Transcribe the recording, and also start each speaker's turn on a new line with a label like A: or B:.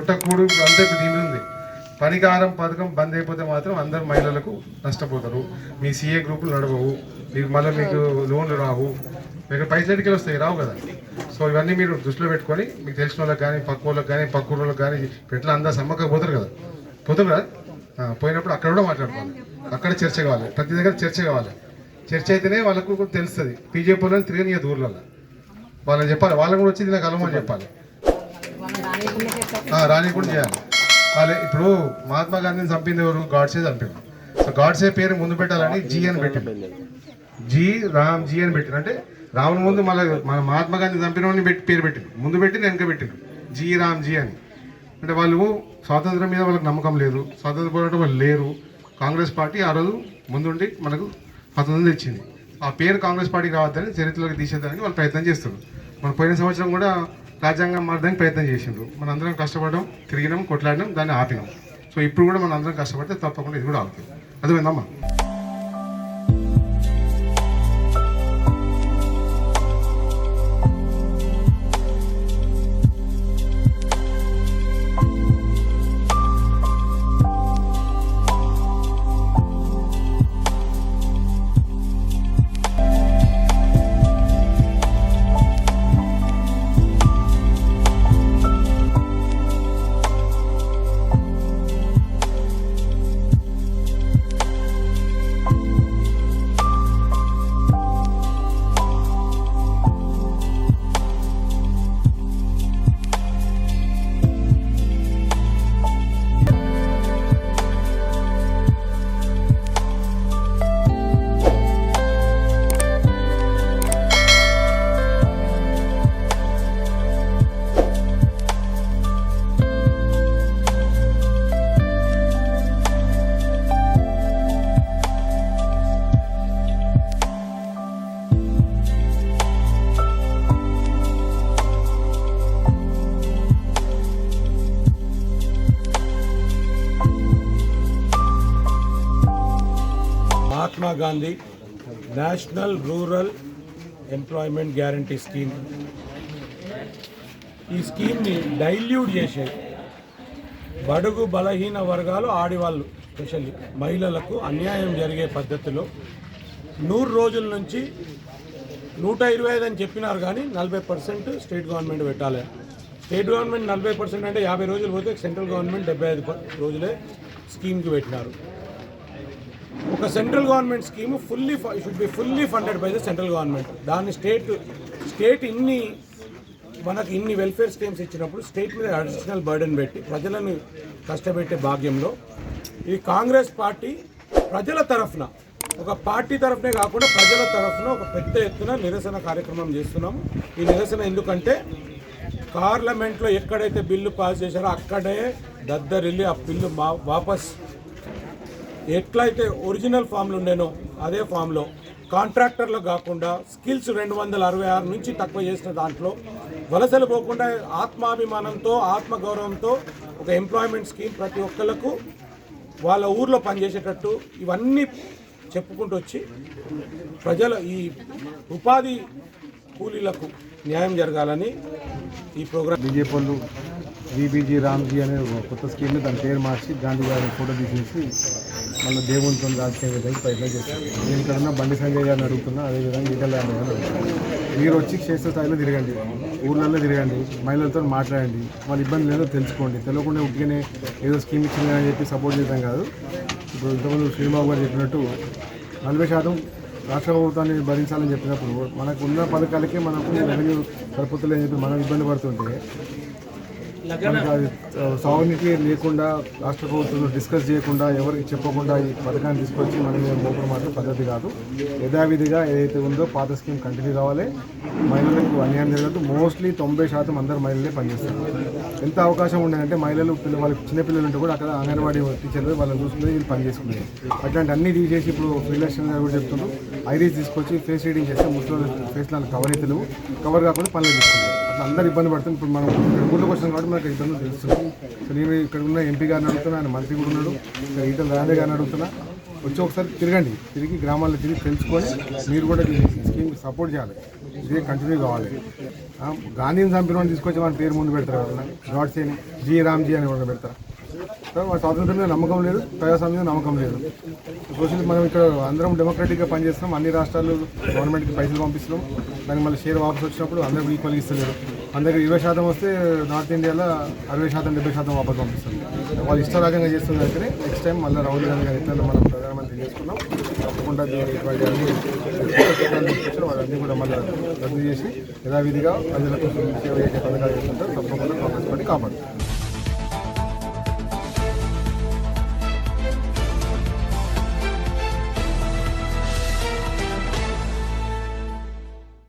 A: పుట్టకూడు అంతా ఇప్పుడు దీని ఉంది. పరిహారం పథకం బంద్ అయిపోతే మాత్రం అందరు మహిళలకు నష్టపోతారు. మీ సీఏ గ్రూపులు నడవవు. మీకు మళ్ళీ మీకు లోన్లు రావు. మీకు పైసలు ఎటుకెళ్ళి వస్తాయి రావు కదా. సో ఇవన్నీ మీరు దృష్టిలో పెట్టుకొని మీకు తెలిసిన వాళ్ళకి కానీ పక్క వాళ్ళకి కానీ పక్క ఊళ్ళకి కానీ ఎట్లా అందరూ సమ్మక్క పోతారు కదా. పోతారు కదా? పోయినప్పుడు అక్కడ కూడా మాట్లాడుకోవాలి. అక్కడ చర్చ కావాలి. ప్రతి దగ్గర చర్చ కావాలి. చర్చ అయితేనే వాళ్ళకు తెలుస్తుంది. బీజేపీ వాళ్ళని తిరగని ఊర్లలో వాళ్ళని చెప్పాలి. వాళ్ళని కూడా వచ్చి నాకు కలమని చెప్పాలి. రానికుండా చేయాలి. వాళ్ళే ఇప్పుడు మహాత్మా గాంధీని చంపింది ఎవరు? గాడ్సే చంపారు సో గాడ్సే పేరు ముందు పెట్టాలని జీ అని పెట్టింది జీ రామ్ జీ అని పెట్టింది అంటే రాముని ముందు మళ్ళీ మన మహాత్మా గాంధీ చంపిన వాడిని పెట్టి పేరు పెట్టింది ముందు పెట్టి వెనక పెట్టింది జీ రామ్ జీ అని. అంటే వాళ్ళు స్వాతంత్రం మీద వాళ్ళకి నమ్మకం లేదు. స్వాతంత్ర పోరాటం వాళ్ళు లేరు. కాంగ్రెస్ పార్టీ ఆ రోజు ముందుండి మనకు స్వాతంత్రం తెచ్చింది. ఆ పేరు కాంగ్రెస్ పార్టీకి రావద్దని చరిత్రలోకి తీసేదానికి వాళ్ళు ప్రయత్నం చేస్తున్నారు. మన పోయిన సంవత్సరం కూడా రాజ్యాంగం మారడానికి ప్రయత్నం చేసిండ్రు. మనందరం కష్టపడడం తిరిగినాం కొట్లాడినాం దాన్ని ఆపినాం. సో ఇప్పుడు కూడా మన అందరం కష్టపడితే తప్పకుండా ఇది కూడా ఆగుతుంది. అర్థమైందమ్మా
B: Mahatma Gandhi national rural employment guarantee scheme. ఈ స్కీమ్ని డైల్యూట్ చేసే బడుగు బలహీన వర్గాలు ఆడవాళ్ళు స్పెషల్లీ మహిళలకు అన్యాయం జరిగే పద్ధతిలో నూరు రోజుల నుంచి నూట ఇరవై ఐదు అని చెప్పినారు కానీ నలభై పర్సెంట్ స్టేట్ గవర్నమెంట్ పెట్టాలి. స్టేట్ గవర్నమెంట్ నలభై పర్సెంట్ అంటే యాభై రోజులు పోతే సెంట్రల్ గవర్నమెంట్ డెబ్బై ఐదు రోజులే స్కీమ్కి పెట్టినారు. ఒక central government scheme fully should be fully funded by the central government దాన్ని స్టేట్ స్టేట్ ఇన్ని మనకు ఇన్ని వెల్ఫేర్ స్కీమ్స్ ఇచ్చినప్పుడు స్టేట్ మీద అడిషనల్ బర్డెన్ పెట్టి ప్రజలను కష్టపెట్టే భాగ్యంలో ఈ కాంగ్రెస్ పార్టీ ప్రజల తరఫున ఒక పార్టీ తరఫునే కాకుండా ప్రజల తరఫున ఒక పెద్ద ఎత్తున నిరసన కార్యక్రమం చేస్తున్నాము. ఈ నిరసన ఎందుకంటే పార్లమెంట్లో ఎక్కడైతే బిల్లు పాస్ చేశారో అక్కడే దద్దరిల్లి ఆ బిల్లు మా వాపస్ ఎట్లయితే ఒరిజినల్ ఫామ్లు ఉండేనో అదే ఫామ్లో కాంట్రాక్టర్లు కాకుండా స్కిల్స్ రెండు వందల అరవై ఆరు నుంచి తక్కువ చేసిన దాంట్లో వలసలు పోకుండా ఆత్మాభిమానంతో ఆత్మగౌరవంతో ఒక ఎంప్లాయ్మెంట్ స్కీమ్ ప్రతి ఒక్కళ్ళకు వాళ్ళ ఊర్లో పనిచేసేటట్టు ఇవన్నీ చెప్పుకుంటూ వచ్చి ప్రజల ఈ ఉపాధి కూలీలకు న్యాయం జరగాలని ఈ ప్రోగ్రాం
C: బీజేపీ వాళ్ళు బీబీజీ రామ్జీ అనే కొత్త స్కీమ్ దాని పేరు మార్చి గాంధీ గారి ఫోటో తీసేసి మళ్ళీ దేవునితో రాజకీయ విధంగా ప్రయత్నం చేస్తారు. దీనికన్నా బండి సంజయ్ గారిని అడుగుతున్నా అదేవిధంగా ఈటల గారిని మీరు వచ్చి క్షేత్రస్థాయిలో తిరగండి ఊర్లలో తిరగండి మహిళలతో మాట్లాడండి వాళ్ళ ఇబ్బంది లేదో తెలుసుకోండి. తెలియకుండా ఉట్టిగానే ఏదో స్కీమ్ ఇచ్చిందని చెప్పి సపోర్ట్ చేద్దాం కాదు. ఇప్పుడు ఇంతకుముందు శ్రీబాబు గారు చెప్పినట్టు నలభై శాతం రాష్ట్ర ప్రభుత్వాన్ని భరించాలని చెప్పినప్పుడు మనకు ఉన్న పథకాలకే మనకు రెవెన్యూ సరిపోతలేని చెప్పి మనం ఇబ్బంది పడుతుంటే సౌనికి లేకుండా రాష్ట్ర ప్రభుత్వం డిస్కస్ చేయకుండా ఎవరికి చెప్పకుండా ఈ పథకాన్ని తీసుకొచ్చి మనం మోపడం మాత్రం పద్ధతి కాదు. యథావిధిగా ఏదైతే ఉందో పాత స్కీమ్ కంటిన్యూ కావాలి. మహిళలకు అన్యాయం జరగదు. మోస్ట్లీ తొంభై శాతం అందరు మహిళలే పనిచేస్తారు ఎంత అవకాశం ఉండదంటే మహిళలు పిల్ల వాళ్ళకి చిన్నపిల్లలు ఉంటే కూడా అక్కడ అంగన్వాడీ టీచర్లు వాళ్ళని చూసుకుని వీళ్ళు పనిచేసుకునేది అట్లాంటి అన్ని తీసేసి ఇప్పుడు శ్రీలక్ష్మి గారు కూడా చెప్తున్నారు ఐరీస్ తీసుకొచ్చి ఫేస్ రీడింగ్ చేస్తే ముసలి ఫేస్ కవర్ అయితే లేవు కవర్ కాకుండా పనులు తీసుకుంటారు అట్లా అందరు ఇబ్బంది పడుతుంది ఇప్పుడు మనం ఊళ్ళోకి వచ్చినాం కాబట్టి మనకు ఇబ్బందులు తెలుస్తుంది. సో నేను ఇక్కడ ఉన్న ఎంపీ గారిని అడుగుతున్నా ఆయన మంత్రి కూడా ఉన్నాడు. ఇక్కడ ఈటల రాజే గారిని అడుగుతున్నా. వచ్చి ఒకసారి తిరగండి. తిరిగి గ్రామాల్లో తిరిగి తెలుసుకొని మీరు కూడా స్కీమ్ సపోర్ట్ చేయాలి. ఇదే కంటిన్యూ కావాలి. గాంధీని చంపిన తీసుకొచ్చి మన పేరు ముందు పెడతారు ఎవరన్నా? గాడ్సేని జీ రామ్జీ అని కూడా పెడతారు? సార్ మన స్వాతంత్రం మీద నమ్మకం లేదు ప్రజాస్వామ్యం మీద నమ్మకం లేదు. సోషల్ మనం ఇక్కడ అందరం డెమోక్రటిక్గా పనిచేస్తున్నాం. అన్ని రాష్ట్రాలు గవర్నమెంట్కి పైసలు పంపిస్తున్నాం. దానికి మళ్ళీ షేర్ వాపస్ వచ్చినప్పుడు అందరూ ఈక్వల్గా ఇస్తలేరు. అందరికి ఇరవై శాతం వస్తే నార్త్ ఇండియాలో అరవై శాతం డెబ్బై శాతం వాపస్ పంపిస్తుంది వాళ్ళు ఇష్టరాగంగా చేస్తున్న అయితే నెక్స్ట్ టైం మళ్ళీ రాహుల్ గాంధీ గారి ఎట్లా మనం ప్రధానమంత్రి చేసుకున్నాం. తప్పకుండా ఇటువంటి వాళ్ళన్నీ కూడా మళ్ళీ రద్దు చేసి యథావిధిగా ప్రజలకు సేవ చేసే పథకాలు చేస్తుంటారు. తప్పకుండా కాంగ్రెస్ పార్టీ కాపాడుతుంది.